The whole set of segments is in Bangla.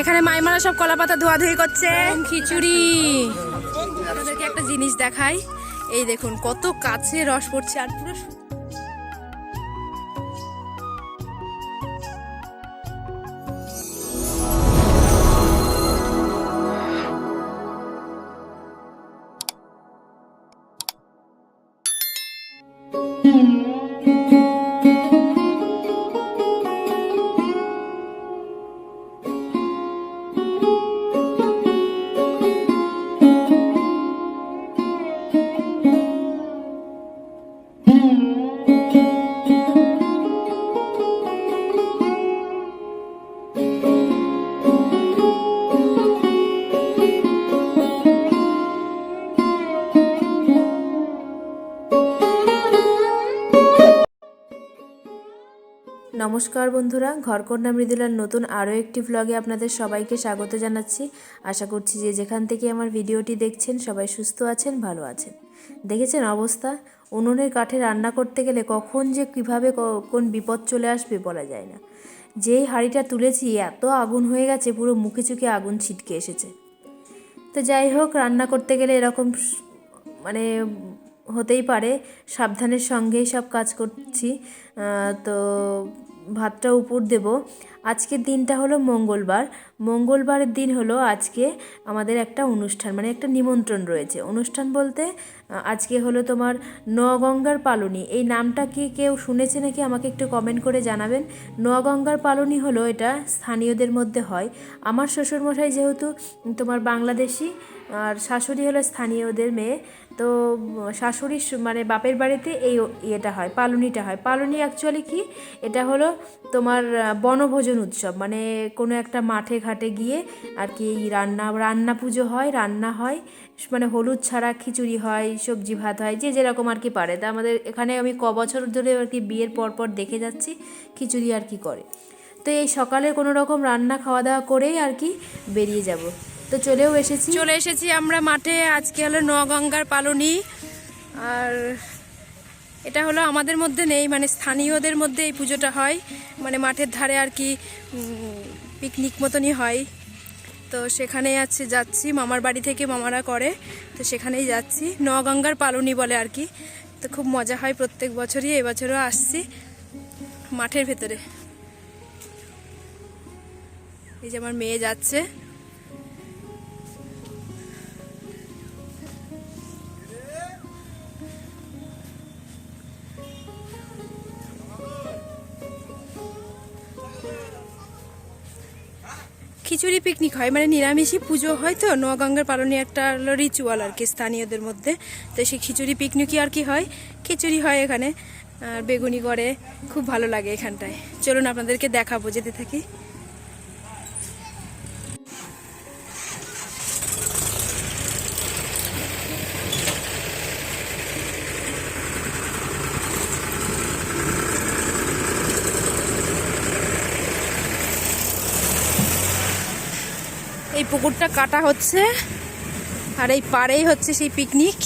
এখানে মাইমারা সব কলা পাতা ধোয়াধুয়ি করছে। খিচুড়ি। আপনাদেরকে একটা জিনিস দেখাই। এই দেখুন কত কাছে রস পড়ছে আর পুরো সু- নমস্কার বন্ধুরা, ঘরকন্যা মৃদুলার নতুন আরও একটি ভ্লগে আপনাদের সবাইকে স্বাগত জানাচ্ছি। আশা করছি যে যেখান থেকে আমার ভিডিওটি দেখছেন সবাই সুস্থ আছেন, ভালো আছেন। দেখেছেন অবস্থা? উনুনের কাঠে রান্না করতে গেলে কখন যে কীভাবে কোন বিপদ চলে আসবে বলা যায় না। যেই হাঁড়িটা তুলেছি, এত আগুন হয়ে গেছে, পুরো মুখে চুকে আগুন ছিটকে এসেছে। তো যাই হোক, রান্না করতে গেলে এরকম মানে হতেই পারে, সাবধানের সঙ্গেই সব কাজ করছি। তো ভাতটা উপর দেব। আজকের দিনটা হলো মঙ্গলবার। মঙ্গলবারের দিন হলো আজকে আমাদের একটা অনুষ্ঠান মানে একটা নিমন্ত্রণ রয়েছে। অনুষ্ঠান বলতে আজকে হলো তোমার নগঙ্গার পালনি। এই নামটা কি কেউ শুনেছে নাকি? আমাকে একটু কমেন্ট করে জানাবেন। নগঙ্গার পালনি হলো এটা স্থানীয়দের মধ্যে হয়। আমার শ্বশুরমশাই যেহেতু তোমার বাংলাদেশি আর শাশুড়ি হলো স্থানীয়দের মেয়ে। তো উম, শাশুড়ির মানে বাপের বাড়িতে এই ইয়েটা হয় পালনিটা হয়। পালনি অ্যাকচুয়ালি কি? এটা হলো তোমার বনভোজন উৎসব। মানে কোনো একটা মাঠে ঘাটে গিয়ে আর কি এই রান্না রান্না পুজো হয় রান্না হয়। মানে হলুদ ছাড়া খিচুড়ি হয় সবজি ভাত হয় যে যেরকম আর কি পারে। তা আমাদের এখানে আমি ক বছর ধরে আর কি বিয়ের পর পর দেখে যাচ্ছি খিচুড়ি আর কি করে। তো এই সকালে কোনো রকম রান্না খাওয়া দাওয়া করেই আর কি বেরিয়ে যাব। তো চলেও এসেছি। চলে এসেছি আমরা মাঠে, আজকে হলো নগঙ্গার পালনি। আর এটা হলো আমাদের মধ্যে নেই মানে স্থানীয়দের মধ্যে এই পুজোটা হয়। মানে মাঠের ধারে আর কি পিকনিক মতনই হয়। তো সেখানেই আছে, যাচ্ছি। মামার বাড়ি থেকে মামারা করে, তো সেখানেই যাচ্ছি। নগঙ্গার পালনি বলে আর কি। তো খুব মজা হয়, প্রত্যেক বছরই এবছরও আসছি মাঠের ভেতরে। এই যে আমার মেয়ে যাচ্ছে। খিচুড়ি পিকনিক হয় মানে নিরামিষই পুজো হয় তো। নোয়াগঙ্গার পালনে একটা রিচুয়াল আর কি, স্থানীয়দের মধ্যে। তো সেই খিচুড়ি পিকনিকই আর কি হয়, খিচুড়ি হয় এখানে। আর বেগুনি করে খুব ভালো লাগে এখানটায়। চলুন আপনাদেরকে দেখাবো, যেতে থাকি। এই পুকুরটা কাটা হচ্ছে আর এই পাড়েই হচ্ছে সেই পিকনিক।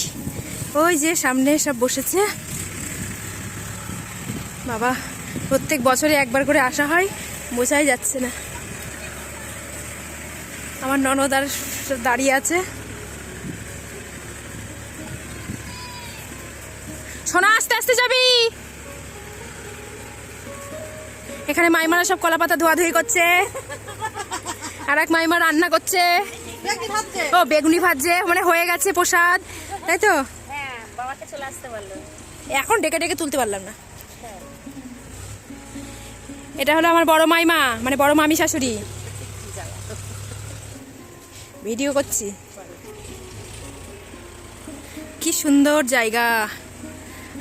ওই যে সামনে সব বসেছে। বাবা, প্রত্যেক বছরে একবার করে আসা হয়, বোঝাই যাচ্ছে না। আমার ননদ আর দাঁড়িয়ে আছে। সোনা, আস্তে আস্তে যাবি। এখানে মাইমারা সব কলা পাতা ধোয়াধুয়ি করছে। আর এক মাইমা রান্না করছে। ও বেগুনি ভাজছে। মানে হয়ে গেছে প্রসাদ। তাই তো? হ্যাঁ এখন ডেকে ডেকে তুলতে পারলাম না। এটা হলো আমার বড় মাইমা মানে বড় মামি শাশুড়ি। ভিডিও করছি। কি সুন্দর জায়গা।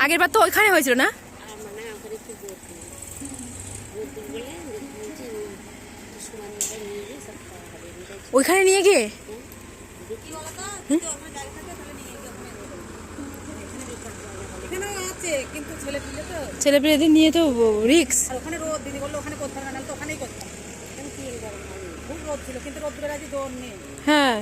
আগের বার তো ওইখানে হয়েছিল না আর মানে আমাদের একটু বোট বোট বলে বলছি সমান নিয়ে গিয়ে সব খাওয়া হবে এমনিটাই ওইখানে নিয়ে গিয়ে? ছেলে পেলেদের নিয়ে তো রিক্স। ওখানে রোদ দিদি বলল ওখানে করতে না তো ওখানেই করতাম খুব রোদ ছিল কিন্তু দৌড় নেই। হ্যাঁ।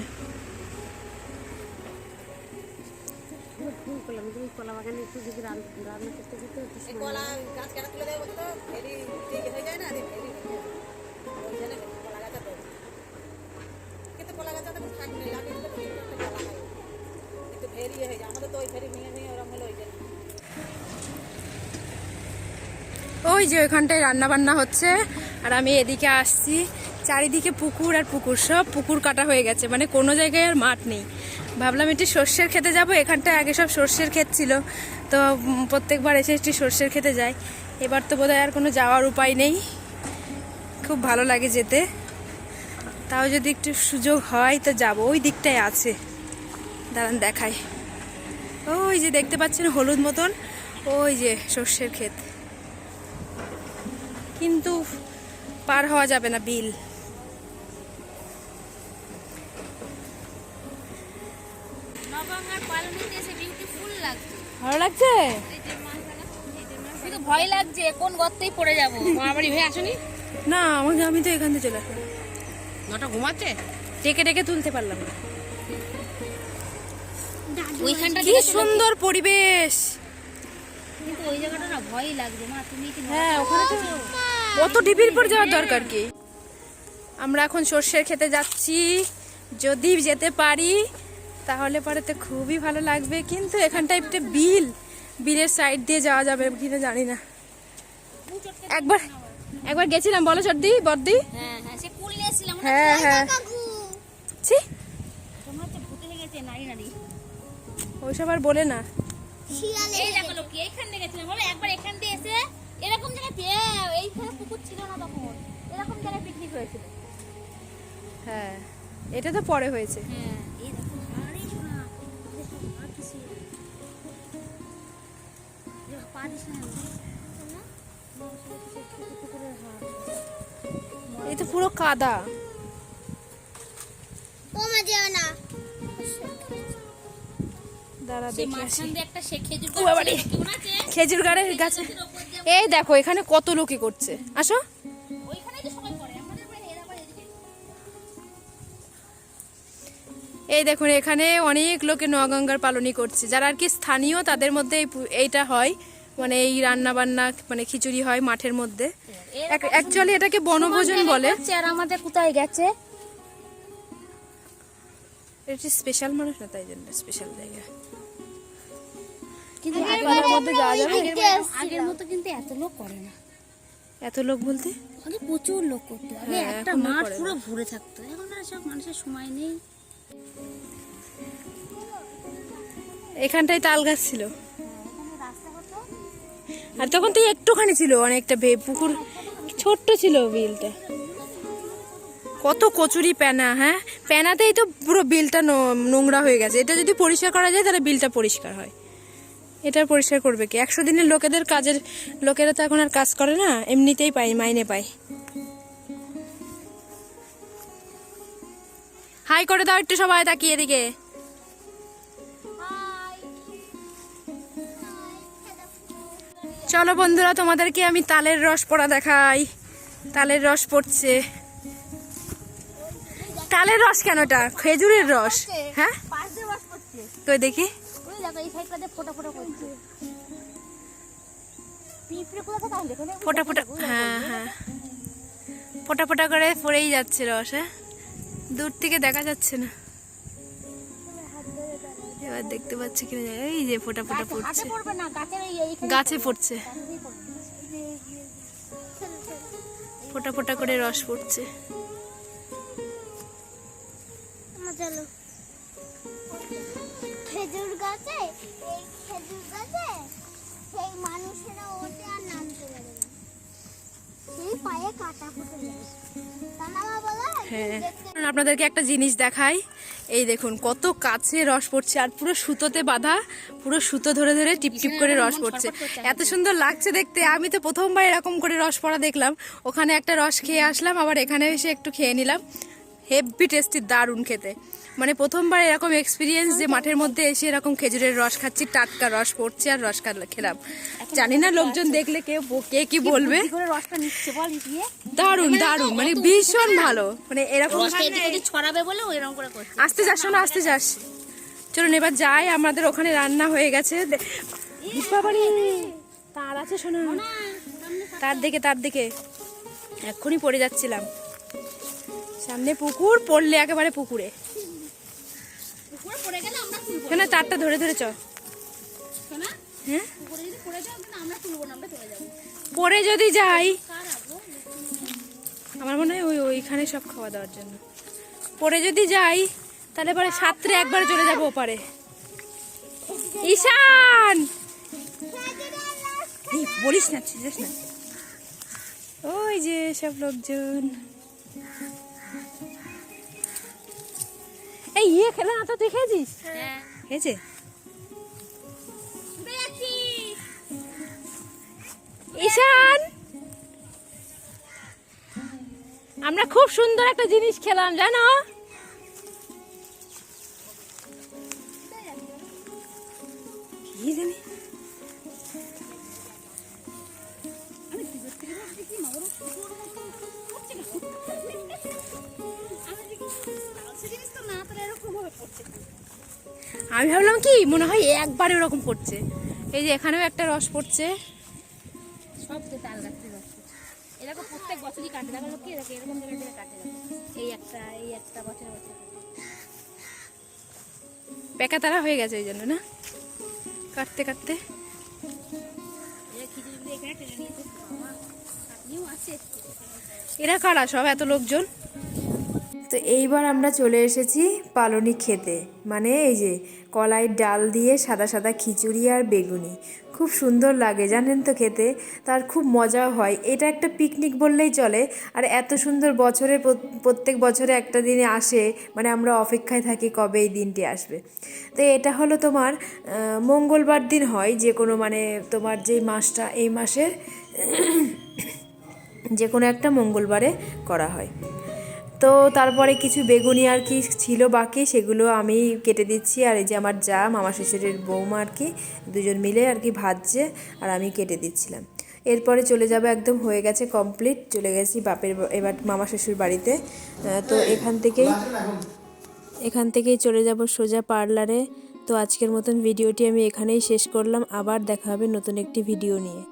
ফোন করলাম তুমি কলা বাগানে একটু যদি রান- রান্না করতে যেত কলা গাছ কেটে তুলে দেবো তো হয়ে যায়। না দিয়ে ফেরি ওইখানে কলা গাছ আর দৌড়। ওই যে ওইখানটায় রান্না বান্না হচ্ছে, আর আমি এদিকে আসছি। চারিদিকে পুকুর আর পুকুর, সব পুকুর কাটা হয়ে গেছে মানে কোনো জায়গায় আর মাঠ নেই। ভাবলাম একটু সর্ষের খেতে যাব, এখানটায় আগে সব সর্ষের ক্ষেত ছিল, তো প্রত্যেকবার এসে একটু সর্ষের খেতে যাই। এবার তো বোধহয় আর কোনো যাওয়ার উপায় নেই। খুব ভালো লাগে যেতে। তাও যদি একটু সুযোগ হয় তো যাব। ওই দিকটায় আছে। দাঁড়ান দেখাই। ওই যে দেখতে পাচ্ছেন হলুদ মতন? ওই যে সর্ষের ক্ষেত। কিন্তু পার হওয়া যাবে না বিল। ভালো লাগছে? ভয় লাগছে কোন গর্তেই পড়ে যাব। মামাবাড়ি হয়ে আসুনি? না আমাকে আমি তো এখান থেকে চলে আসলাম নটা ঘুমাচ্ছে? ডেকে ডেকে তুলতে পারলাম না। ওইখানটা কি সুন্দর পরিবেশ। কিন্তু ওই জায়গাটা না ভয়ই লাগছে। মা তুমি কি হ্যাঁ ওখানে তো অত পর যাওয়ার দরকার কি? আমরা এখন সর্ষের খেতে যাচ্ছি। যদি যেতে পারি তাহলে পরে তো খুবই ভালো লাগবে। কিন্তু এখানটা একটা বিল বিলের সাইড দিয়ে যাওয়া যাবে কিনা জানি না। একবার একবার গেছিলাম। বলো সর্দি বর্দি? হ্যাঁ হ্যাঁ সে হ্যাঁ হ্যাঁ। ছি। ওইসব আর বলে না। একবার এখান দিয়ে এসে এরকম জায়গায় এইখানে পুকুর ছিল না তখন। এরকম জায়গায় পিকনিক হয়েছিল। হ্যাঁ এটা তো পরে হয়েছে। হ্যাঁ না। পুরো কাদা। খেজুর ও গাছ আছে খেজুর গাড়ের গাছে। এই দেখো এখানে কত লোকে করছে। আসো। এই দেখুন এখানে অনেক লোকে নগঙ্গার পালনই করছে। যারা আর কি স্থানীয় তাদের মধ্যে এই এইটা হয়। মানে এই রান্না বান্না মানে খিচুড়ি হয় মাঠের মধ্যে। অ্যাকচুয়ালি এটাকে বনভোজন বলে। আর আমাদের কোথায় গেছে? এটা স্পেশাল মানুষ না তাই জন্য স্পেশাল জায়গা। কিন্তু আগের মধ্যে যাওয়া যাবে? আগের মতো কিন্তু এত লোক করে না। এত লোক বলতে? আগে প্রচুর লোক করতো। আগে হ্যাঁ, একটা মাঠ পুরো ভরে থাকতো। এখন আর সব মানুষের সময় নেই। এখানটায় তাল গাছ ছিল। আর তখন তো একটুখানি ছিল অনেকটা বে পুকুর ছোট্ট ছিল বিলটা। কত কচুরি প্যানা হ্যাঁ? প্যানাতেই তো পুরো বিলটা নোংরা হয়ে গেছে। এটা যদি পরিষ্কার করা যায়, তাহলে বিলটা পরিষ্কার হয়। এটা পরিষ্কার করবে কি? একশো দিনের লোকেদের কাজের লোকেরা তো এখন আর কাজ করে না, এমনিতেই পাই মাইনে পাই হাই করে দাও একটু সবাই তাকিয়ে এদিকে। চলো বন্ধুরা, তোমাদেরকে আমি তালের রস পড়া দেখাই। তালের রস পড়ছে। তালের রস কেন এটা? খেজুরের রস। হ্যাঁ? কই দেখি। ফোটা হ্যাঁ হ্যাঁ। ফোটা ফোটা করে পড়েই যাচ্ছে রস হ্যাঁ? দূর থেকে দেখা যাচ্ছে না। এবার দেখতে পাচ্ছি কিনা। এই যে ফোটা ফোটা পড়ছে পড়বে না গাছের এই এইখানে গাছে পড়ছে ফোটা ফোটা করে রস পড়ছে খেজুর গাছে এই খেজুর গাছে সেই মানুষেরা ওঠে আর নামতে পারে না। সেই পায়ে কাটা ফুটে যায়। হ্যাঁ। আপনাদেরকে একটা জিনিস দেখাই। এই দেখুন কত কাছে রস পড়ছে আর পুরো সুতোতে বাঁধা পুরো সুতো ধরে ধরে টিপ টিপ করে রস পড়ছে। এত সুন্দর লাগছে দেখতে আমি তো প্রথমবার এরকম করে রস পড়া দেখলাম। ওখানে একটা রস খেয়ে আসলাম আবার এখানে এসে একটু খেয়ে নিলাম। হেভি টেস্টি দারুণ খেতে। মানে প্রথমবার এরকম এক্সপিরিয়েন্স যে মাঠের মধ্যে এসে এরকম খেজুরের রস খাচ্ছি টাটকা রস পড়ছে আর রস খা- খেলাম। জানি না লোকজন দেখলে কে কে কি বলবে? দারুণ দারুণ মানে ভীষণ ভালো। মানে এরকম এদিকে ছড়াবে বলে ওই রকম করে আসতে যাস না আসতে যাস। চলুন এবার যাই আমাদের ওখানে রান্না হয়ে গেছে। তার আছে শোনা। তার দিকে তার দিকে। এক্ষুনি পড়ে যাচ্ছিলাম। সামনে পুকুর পড়লে একেবারে পুকুরে পুকুরে পড়ে গেলে আমরা তুলবো শোনা তারটা ধরে ধরে চ হ্যাঁ? পরে যদি যাই। আমার মনে হয় ওই ওইখানে সব খাওয়া দাওয়ার জন্য। পরে যদি যাই তাহলে পরে সাঁতরে একবার চলে যাব ওপারে। ঈশান! বলিস না। ওই যে সব লোকজন। এই ইয়ে খেলা না তো তুই খেয়েছিস? হ্যাঁ। খেয়েছে? ঈশান! আমরা খুব সুন্দর একটা জিনিস খেলাম জানো? কি জানি? আমি ভাবলাম কি মনে হয় একবারে ওরকম পড়ছে। এই যে এখানেও একটা রস পড়ছে। সব তো তাল গাছের রস এরকম প্রত্যেক বছরই কাটে দেখো লোক এরকম এরকম জায়গায় জায়গায় কাটে। এই একটা এই একটা বছর বছর। পেকা তারা হয়ে গেছে ওই জন্য না? কাটতে কাটতে। এরা কারা? সব এত লোকজন? তো এইবার আমরা চলে এসেছি পালনি খেতে। মানে এই যে কলাইয়ের ডাল দিয়ে সাদা সাদা খিচুড়ি আর বেগুনি। খুব সুন্দর লাগে, জানেন তো খেতে। তার খুব মজাও হয়। এটা একটা পিকনিক বললেই চলে। আর এত সুন্দর বছরে প্রত্যেক বছরে একটা দিনে আসে। মানে আমরা অপেক্ষায় থাকি কবে এই দিনটি আসবে। তো এটা হলো তোমার মঙ্গলবার দিন হয় যে কোনো মানে তোমার যেই মাসটা, এই মাসের, যে কোনো একটা মঙ্গলবারে করা হয়। তো তারপরে কিছু বেগুনি আর কি ছিল বাকি, সেগুলো আমি কেটে দিচ্ছি। আর এই যে আমার যা মামা শ্বশুরের বৌমা আর কি, দুজন মিলে আর কি ভাজছে আর আমি কেটে দিচ্ছিলাম। এরপরে চলে যাবে, একদম হয়ে গেছে কমপ্লিট চলে গেছি বাপের এবার মামা শ্বশুর বাড়িতে। তো এখান থেকেই এখান থেকেই চলে যাব সোজা পার্লারে। তো আজকের মতন ভিডিওটি আমি এখানেই শেষ করলাম। আবার দেখা হবে নতুন একটি ভিডিও নিয়ে।